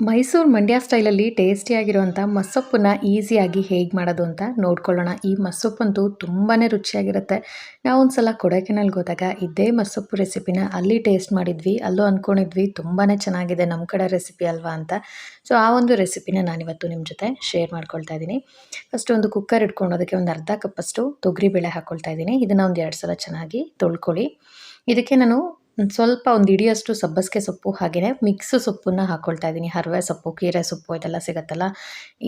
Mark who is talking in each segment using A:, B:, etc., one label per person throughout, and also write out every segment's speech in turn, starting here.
A: ಮೈಸೂರು ಮಂಡ್ಯ ಸ್ಟೈಲಲ್ಲಿ ಟೇಸ್ಟಿಯಾಗಿರುವಂಥ ಮಸ್ಸೊಪ್ಪನ್ನ ಈಸಿಯಾಗಿ ಹೇಗೆ ಮಾಡೋದು ಅಂತ ನೋಡ್ಕೊಳ್ಳೋಣ. ಈ ಮಸ್ಸೊಪ್ಪಂತೂ ತುಂಬಾ ರುಚಿಯಾಗಿರುತ್ತೆ. ನಾವು ಒಂದು ಸಲ ಕೊಡೈಕೆನಾಲ್ಗೆ ಹೋದಾಗ ಇದೇ ಮಸ್ಸೊಪ್ಪು ರೆಸಿಪಿನ ಅಲ್ಲಿ ಟೇಸ್ಟ್ ಮಾಡಿದ್ವಿ, ಅಲ್ಲೂ ಅಂದ್ಕೊಂಡಿದ್ವಿ ತುಂಬಾ ಚೆನ್ನಾಗಿದೆ ನಮ್ಮ ಕಡೆ ರೆಸಿಪಿ ಅಲ್ವಾ ಅಂತ. ಸೊ, ಆ ಒಂದು ರೆಸಿಪಿನ ನಾನಿವತ್ತು ನಿಮ್ಮ ಜೊತೆ ಶೇರ್ ಮಾಡ್ಕೊಳ್ತಾ ಇದ್ದೀನಿ. ಫಸ್ಟ್ ಒಂದು ಕುಕ್ಕರ್ ಇಟ್ಕೊಂಡು ಅದಕ್ಕೆ ಒಂದು ಅರ್ಧ ಕಪ್ಪಷ್ಟು ತೊಗರಿಬೇಳೆ ಹಾಕ್ಕೊಳ್ತಾ ಇದ್ದೀನಿ. ಇದನ್ನು ಒಂದು ಎರಡು ಸಲ ಚೆನ್ನಾಗಿ ತೊಳ್ಕೊಳ್ಳಿ. ಇದಕ್ಕೆ ನಾನು ಸ್ವಲ್ಪ ಒಂದು ಇಡಿಯಷ್ಟು ಸಬ್ಬಸಿಗೆ ಸೊಪ್ಪು ಹಾಗೆಯೇ ಮಿಕ್ಸ್ ಸೊಪ್ಪನ್ನು ಹಾಕ್ಕೊಳ್ತಾ ಇದ್ದೀನಿ ಹರವೆ ಸೊಪ್ಪು, ಕೀರೆ ಸೊಪ್ಪು ಇದೆಲ್ಲ ಸಿಗುತ್ತಲ್ಲ?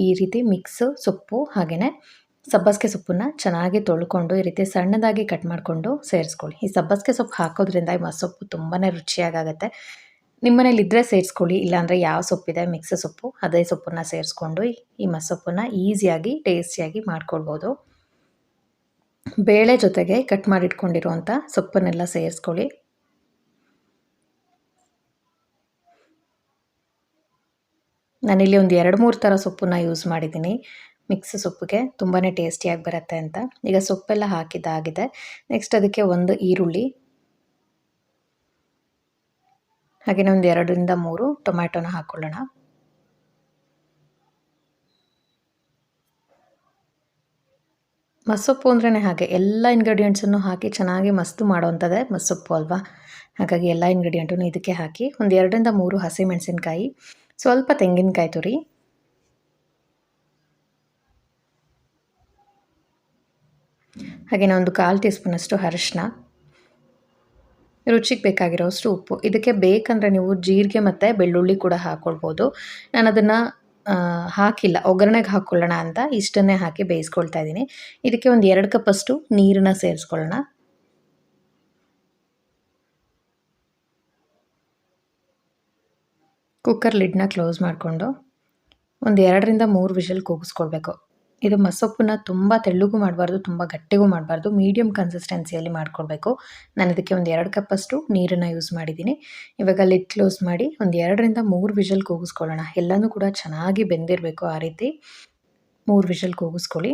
A: ಈ ರೀತಿ ಮಿಕ್ಸ್ ಸೊಪ್ಪು ಹಾಗೆಯೇ ಸಬ್ಬಸಿಗೆ ಸೊಪ್ಪನ್ನು ಚೆನ್ನಾಗಿ ತೊಳ್ಕೊಂಡು, ಈ ರೀತಿ ಸಣ್ಣದಾಗಿ ಕಟ್ ಮಾಡಿಕೊಂಡು ಸೇರಿಸ್ಕೊಳ್ಳಿ. ಈ ಸಬ್ಬಸಿಗೆ ಸೊಪ್ಪು ಹಾಕೋದ್ರಿಂದ ಈ ಮಸೊಪ್ಪು ತುಂಬಾ ರುಚಿಯಾಗುತ್ತೆ ನಿಮ್ಮ ಮನೇಲಿ ಇದ್ದರೆ ಸೇರಿಸ್ಕೊಳ್ಳಿ. ಇಲ್ಲಾಂದರೆ ಯಾವ ಸೊಪ್ಪಿದೆ ಮಿಕ್ಸ್ ಸೊಪ್ಪು, ಅದೇ ಸೊಪ್ಪನ್ನು ಸೇರಿಸ್ಕೊಂಡು ಈ ಮಸೊಪ್ಪನ್ನು ಈಸಿಯಾಗಿ, ಟೇಸ್ಟಿಯಾಗಿ ಮಾಡ್ಕೊಳ್ಬೋದು. ಬೇಳೆ ಜೊತೆಗೆ ಕಟ್ ಮಾಡಿಟ್ಕೊಂಡಿರುವಂಥ ಸೊಪ್ಪನ್ನೆಲ್ಲ ಸೇರಿಸ್ಕೊಳ್ಳಿ. ನಾನಿಲ್ಲಿ ಒಂದು ಎರಡು ಮೂರು ಥರ ಸೊಪ್ಪನ್ನ ಯೂಸ್ ಮಾಡಿದ್ದೀನಿ. ಮಿಕ್ಸ್ ಸೊಪ್ಪಿಗೆ ತುಂಬಾ ಟೇಸ್ಟಿಯಾಗಿ ಬರುತ್ತೆ ಅಂತ. ಈಗ ಸೊಪ್ಪೆಲ್ಲ ಹಾಕಿದ್ದಾಗಿದೆ. ನೆಕ್ಸ್ಟ್ ಅದಕ್ಕೆ ಒಂದು ಈರುಳ್ಳಿ. ಹಾಗೆಯೇ ಒಂದು ಎರಡರಿಂದ ಮೂರು ಟೊಮ್ಯಾಟೊನ ಹಾಕ್ಕೊಳ್ಳೋಣ ಮಸ್ಸೊಪ್ಪು ಅಂದ್ರೇ ಹಾಗೆ ಎಲ್ಲ ಇಂಗ್ರೀಡಿಯೆಂಟ್ಸನ್ನು ಹಾಕಿ ಚೆನ್ನಾಗಿ ಮಸ್ತು ಮಾಡುವಂಥದ್ದೇ ಮಸ್ಸೊಪ್ಪು ಅಲ್ವಾ? ಹಾಗಾಗಿ ಎಲ್ಲ ಇಂಗ್ರೀಡಿಯೆಂಟನ್ನು ಇದಕ್ಕೆ ಹಾಕಿ ಒಂದು ಎರಡರಿಂದ ಮೂರು ಹಸಿಮೆಣಸಿನ್ಕಾಯಿ ಸ್ವಲ್ಪ ತೆಂಗಿನಕಾಯಿ ತುರಿ. ಹಾಗೆಯೇ ಒಂದು ಕಾಲು ಟೀ ಸ್ಪೂನಷ್ಟು ಅರಿಶಿನ. ರುಚಿಗೆ ಬೇಕಾಗಿರೋಷ್ಟು ಉಪ್ಪು. ಇದಕ್ಕೆ ಬೇಕಂದರೆ ನೀವು ಜೀರಿಗೆ ಮತ್ತು ಬೆಳ್ಳುಳ್ಳಿ ಕೂಡ ಹಾಕ್ಕೊಳ್ಬೋದು ನಾನು ಅದನ್ನು ಹಾಕಿಲ್ಲ. ಒಗ್ಗರಣೆಗೆ ಹಾಕ್ಕೊಳ್ಳೋಣ ಅಂತ ಇಷ್ಟನ್ನೇ ಹಾಕಿ ಬೇಯಿಸ್ಕೊಳ್ತಾ ಇದ್ದೀನಿ. ಇದಕ್ಕೆ ಒಂದು ಎರಡು ಕಪ್ಪಷ್ಟು ನೀರನ್ನು ಸೇರಿಸ್ಕೊಳ್ಳೋಣ ಕುಕ್ಕರ್ ಲಿಡ್ನ ಕ್ಲೋಸ್ ಮಾಡಿಕೊಂಡು ಒಂದು ಎರಡರಿಂದ ಮೂರು ವಿಷಲ್ ಕೂಗಿಸ್ಕೊಳ್ಬೇಕು. ಇದು ಮಸೊಪ್ಪನ್ನ ತುಂಬ ತೆಳ್ಳಗೂ ಮಾಡಬಾರ್ದು, ತುಂಬ ಗಟ್ಟಿಗೂ ಮಾಡಬಾರ್ದು ಮೀಡಿಯಮ್ ಕನ್ಸಿಸ್ಟೆನ್ಸಿಯಲ್ಲಿ ಮಾಡ್ಕೊಳ್ಬೇಕು. ನಾನು ಇದಕ್ಕೆ ಒಂದು ಎರಡು ಕಪ್ಪಷ್ಟು ನೀರನ್ನು ಯೂಸ್ ಮಾಡಿದ್ದೀನಿ. ಇವಾಗ ಲಿಡ್ ಕ್ಲೋಸ್ ಮಾಡಿ ಒಂದು ಎರಡರಿಂದ ಮೂರು ವಿಷಲ್ ಕೂಗಿಸ್ಕೊಳ್ಳೋಣ. ಎಲ್ಲನೂ ಕೂಡ ಚೆನ್ನಾಗಿ ಬೆಂದಿರಬೇಕು ಆ ರೀತಿ. ಮೂರು ವಿಷಲ್ ಕೂಗಿಸ್ಕೊಳ್ಳಿ.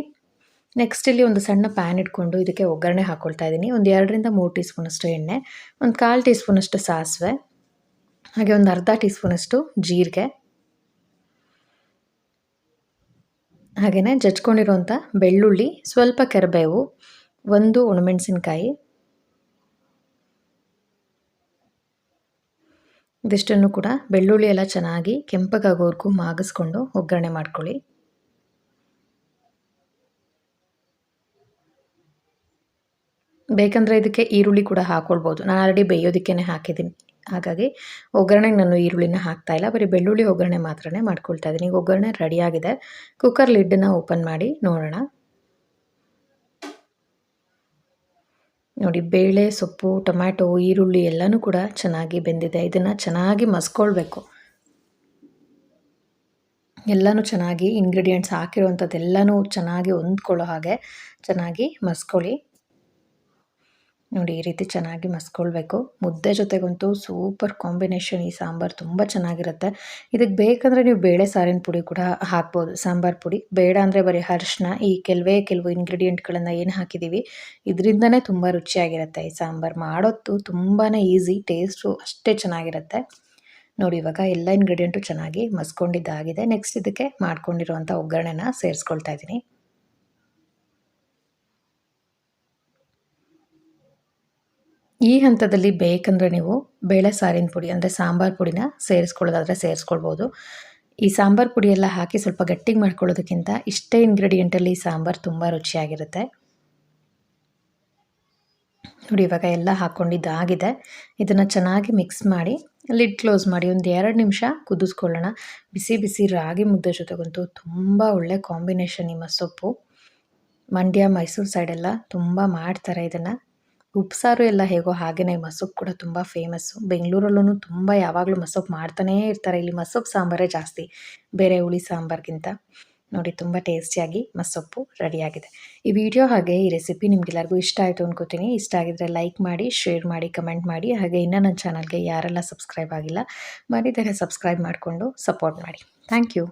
A: ನೆಕ್ಸ್ಟ್ ಇಲ್ಲಿ ಒಂದು ಸಣ್ಣ ಪ್ಯಾನ್ ಇಟ್ಕೊಂಡು ಇದಕ್ಕೆ ಒಗ್ಗರಣೆ ಹಾಕ್ಕೊಳ್ತಾ ಇದ್ದೀನಿ. ಒಂದು ಎರಡರಿಂದ ಮೂರು ಟೀ ಸ್ಪೂನಷ್ಟು ಎಣ್ಣೆ, ಒಂದು ಕಾಲು ಟೀ ಸ್ಪೂನಷ್ಟು ಸಾಸಿವೆ ಹಾಗೆ ಒಂದು ಅರ್ಧ ಟೀ ಸ್ಪೂನಷ್ಟು ಜೀರಿಗೆ. ಹಾಗೆಯೇ ಜಜ್ಕೊಂಡಿರುವಂಥ ಬೆಳ್ಳುಳ್ಳಿ, ಸ್ವಲ್ಪ ಕರಿಬೇವು, ಒಂದು ಒಣಮೆಣಸಿನ್ಕಾಯಿ. ಇದಿಷ್ಟನ್ನು ಕೂಡ ಬೆಳ್ಳುಳ್ಳಿ ಎಲ್ಲ ಚೆನ್ನಾಗಿ ಕೆಂಪಗಾಗೋವರೆಗೂ ಮಾಗಿಸ್ಕೊಂಡು ಒಗ್ಗರಣೆ ಮಾಡ್ಕೊಳ್ಳಿ. ಬೇಕಂದರೆ ಇದಕ್ಕೆ ಈರುಳ್ಳಿ ಕೂಡ ಹಾಕ್ಕೊಳ್ಬೋದು ನಾನು ಆಲ್ರೆಡಿ ಬೇಯೋದಕ್ಕೇ ಹಾಕಿದ್ದೀನಿ. ಹಾಗಾಗಿ ಒಗ್ಗರಣೆಗೆ ನಾನು ಈರುಳ್ಳಿನ ಇಲ್ಲ, ಬರೀ ಬೆಳ್ಳುಳ್ಳಿ ಒಗ್ಗರಣೆ ಮಾತ್ರನೇ ಮಾಡ್ಕೊಳ್ತಾ ಇದ್ದೀನಿ. ಈಗ ಒಗ್ಗರಣೆ ರೆಡಿಯಾಗಿದೆ ಕುಕ್ಕರ್ ಲಿಡ್ಡನ್ನು ಓಪನ್ ಮಾಡಿ ನೋಡೋಣ. ನೋಡಿ, ಬೇಳೆ, ಸೊಪ್ಪು, ಟೊಮ್ಯಾಟೊ, ಈರುಳ್ಳಿ ಎಲ್ಲನೂ ಕೂಡ ಚೆನ್ನಾಗಿ ಬೆಂದಿದೆ. ಇದನ್ನು ಚೆನ್ನಾಗಿ ಮಸ್ಕೊಳ್ಬೇಕು. ಎಲ್ಲನೂ ಚೆನ್ನಾಗಿ ಇಂಗ್ರೀಡಿಯೆಂಟ್ಸ್ ಹಾಕಿರುವಂಥದ್ದೆಲ್ಲನೂ ಚೆನ್ನಾಗಿ ಹೊಂದ್ಕೊಳ್ಳೋ ಹಾಗೆ ಚೆನ್ನಾಗಿ ಮಸ್ಕೊಳ್ಳಿ. ನೋಡಿ, ಈ ರೀತಿ ಚೆನ್ನಾಗಿ ಮಸ್ಕೊಳ್ಬೇಕು. ಮುದ್ದೆ ಜೊತೆಗಂತೂ ಸೂಪರ್ ಕಾಂಬಿನೇಷನ್. ಈ ಸಾಂಬಾರು ತುಂಬ ಚೆನ್ನಾಗಿರುತ್ತೆ. ಇದಕ್ಕೆ ಬೇಕಂದರೆ ನೀವು ಬೇಳೆ ಸಾರಿನ ಪುಡಿ ಕೂಡ ಹಾಕ್ಬೋದು. ಸಾಂಬಾರು ಪುಡಿ. ಬೇಡ ಅಂದರೆ ಬರೀ ಅರಿಶಿನ ಈ ಕೆಲವೇ ಕೆಲವು ಇಂಗ್ರೀಡಿಯೆಂಟ್ಗಳನ್ನು ಏನು ಹಾಕಿದ್ದೀವಿ ಇದರಿಂದನೇ ತುಂಬ ರುಚಿಯಾಗಿರುತ್ತೆ ಈ ಸಾಂಬಾರು. ಮಾಡೋದು ತುಂಬಾ ಈಸಿ ಟೇಸ್ಟು ಅಷ್ಟೇ ಚೆನ್ನಾಗಿರುತ್ತೆ. ನೋಡಿ, ಇವಾಗ ಎಲ್ಲ ಇಂಗ್ರೀಡಿಯೆಂಟು ಚೆನ್ನಾಗಿ ಮಸ್ಕೊಂಡಿದ್ದಾಗಿದೆ. ನೆಕ್ಸ್ಟ್ ಇದಕ್ಕೆ ಮಾಡ್ಕೊಂಡಿರುವಂಥ ಒಗ್ಗರಣೆನ ಸೇರಿಸ್ಕೊಳ್ತಾ ಇದ್ದೀನಿ. ಈ ಹಂತದಲ್ಲಿ ಬೇಕಂದರೆ ನೀವು ಬೇಳೆ ಸಾರಿನ ಪುಡಿ, ಅಂದರೆ ಸಾಂಬಾರು ಪುಡಿನ ಸೇರಿಸ್ಕೊಳ್ಳೋದಾದರೆ ಸೇರಿಸ್ಕೊಳ್ಬೋದು. ಈ ಸಾಂಬಾರು ಪುಡಿ ಎಲ್ಲ ಹಾಕಿ ಸ್ವಲ್ಪ ಗಟ್ಟಿಗೆ ಮಾಡ್ಕೊಳ್ಳೋದಕ್ಕಿಂತ ಇಷ್ಟೇ ಇಂಗ್ರೀಡಿಯೆಂಟಲ್ಲಿ ಈ ಸಾಂಬಾರು ತುಂಬ ರುಚಿಯಾಗಿರುತ್ತೆ. ನೋಡಿ, ಇವಾಗ ಎಲ್ಲ ಹಾಕ್ಕೊಂಡಿದ್ದಾಗಿದೆ. ಇದನ್ನು ಚೆನ್ನಾಗಿ ಮಿಕ್ಸ್ ಮಾಡಿ, ಲಿಡ್ ಕ್ಲೋಸ್ ಮಾಡಿ ಒಂದು ಎರಡು ನಿಮಿಷ ಕುದಿಸ್ಕೊಳ್ಳೋಣ. ಬಿಸಿ ಬಿಸಿ ರಾಗಿ ಮುದ್ದೆ ಜೊತೆಗಂತೂ ತುಂಬ ಒಳ್ಳೆ ಕಾಂಬಿನೇಷನ್ ನಿಮ್ಮ ಸೊಪ್ಪು. ಮಂಡ್ಯ ಮೈಸೂರು ಸೈಡೆಲ್ಲ ತುಂಬ ಮಾಡ್ತಾರೆ ಇದನ್ನು. ಉಪ್ಸಾರು ಎಲ್ಲ ಹೇಗೋ ಹಾಗೆಯೇ ಮಸೊಪ್ಪು ಕೂಡ ತುಂಬ ಫೇಮಸ್ಸು ಬೆಂಗಳೂರಲ್ಲೂ ತುಂಬ ಯಾವಾಗಲೂ ಮಸೊಪ್ಪು ಮಾಡ್ತಾನೇ ಇರ್ತಾರೆ. ಇಲ್ಲಿ ಮಸೊಪ್ಪು ಸಾಂಬಾರೇ ಜಾಸ್ತಿ. ಬೇರೆ ಹುಳಿ ಸಾಂಬಾರ್ಗಿಂತ. ನೋಡಿ, ತುಂಬ ಟೇಸ್ಟಿಯಾಗಿ ಮಸೊಪ್ಪು ರೆಡಿಯಾಗಿದೆ. ಈ ವಿಡಿಯೋ ಹಾಗೆ ಈ ರೆಸಿಪಿ ನಿಮಗೆಲ್ಲರಿಗೂ ಇಷ್ಟ ಆಯಿತು ಅಂದ್ಕೋತೀನಿ ಇಷ್ಟ ಆಗಿದ್ರೆ ಲೈಕ್ ಮಾಡಿ ಶೇರ್ ಮಾಡಿ ಕಮೆಂಟ್ ಮಾಡಿ. ಹಾಗೆ ಇನ್ನೂ ನನ್ನ ಚಾನಲ್ಗೆ ಯಾರೆಲ್ಲ ಸಬ್ಸ್ಕ್ರೈಬ್ ಆಗಿಲ್ಲ, ಮರಿದರೆ ಸಬ್ಸ್ಕ್ರೈಬ್ ಮಾಡಿಕೊಂಡು ಸಪೋರ್ಟ್ ಮಾಡಿ. Thank you